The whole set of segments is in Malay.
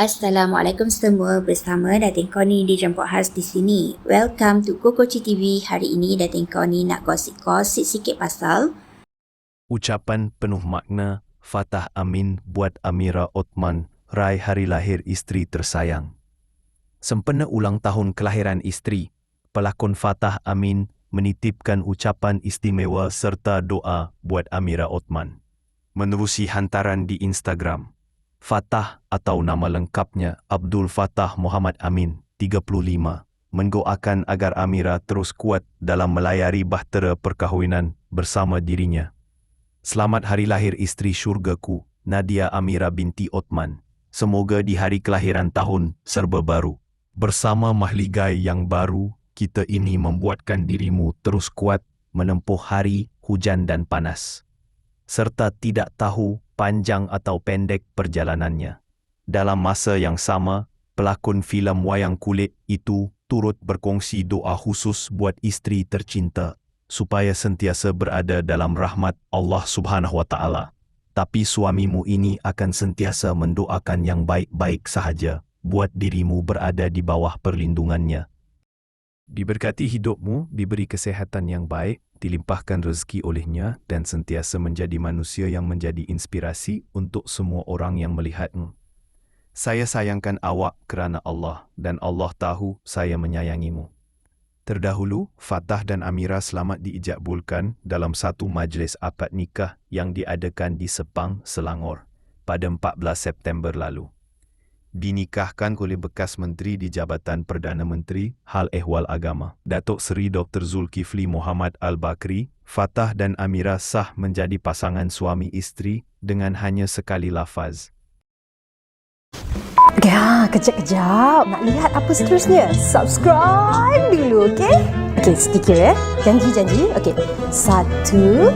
Assalamualaikum semua bersama Datin Koni di Jemput Khas di sini. Welcome to Kokoci TV. Hari ini Datin Koni nak gosip-gosip sikit pasal Ucapan penuh makna Fatah Amin buat Amira Othman raih hari lahir isteri tersayang. Sempena ulang tahun kelahiran isteri, pelakon Fatah Amin menitipkan ucapan istimewa serta doa buat Amira Othman. Menerusi hantaran di Instagram, Fatah atau nama lengkapnya Abdul Fatah Muhammad Amin, 35, mendoakan agar Amira terus kuat dalam melayari bahtera perkahwinan bersama dirinya. Selamat hari lahir isteri syurgaku, Nadia Amira binti Othman. Semoga di hari kelahiran tahun serba baru. Bersama mahligai yang baru, kita ini membuatkan dirimu terus kuat menempuh hari, hujan dan panas. Serta tidak tahu panjang atau pendek perjalanannya. Dalam masa yang sama, pelakon filem wayang kulit itu turut berkongsi doa khusus buat isteri tercinta supaya sentiasa berada dalam rahmat Allah Subhanahu Wa Taala. Tapi suamimu ini akan sentiasa mendoakan yang baik-baik sahaja buat dirimu berada di bawah perlindungannya. Diberkati hidupmu, diberi kesehatan yang baik, dilimpahkan rezeki olehnya dan sentiasa menjadi manusia yang menjadi inspirasi untuk semua orang yang melihatmu. Saya sayangkan awak kerana Allah dan Allah tahu saya menyayangimu. Terdahulu, Fatah dan Amira selamat diijabulkan dalam satu majlis akad nikah yang diadakan di Sepang, Selangor pada 14 September lalu dinikahkan oleh bekas menteri di Jabatan Perdana Menteri Hal Ehwal Agama, Datuk Seri Dr. Zulkifli Muhammad Al-Bakri, Fatah dan Amira sah menjadi pasangan suami isteri dengan hanya sekali lafaz. Ya, kejap-kejap. Nak lihat apa seterusnya? Subscribe dulu, okey? Okey, sedikit ya. Janji-janji. Okey. Satu,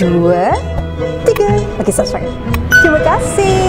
dua, tiga. Okey, subscribe. Terima kasih.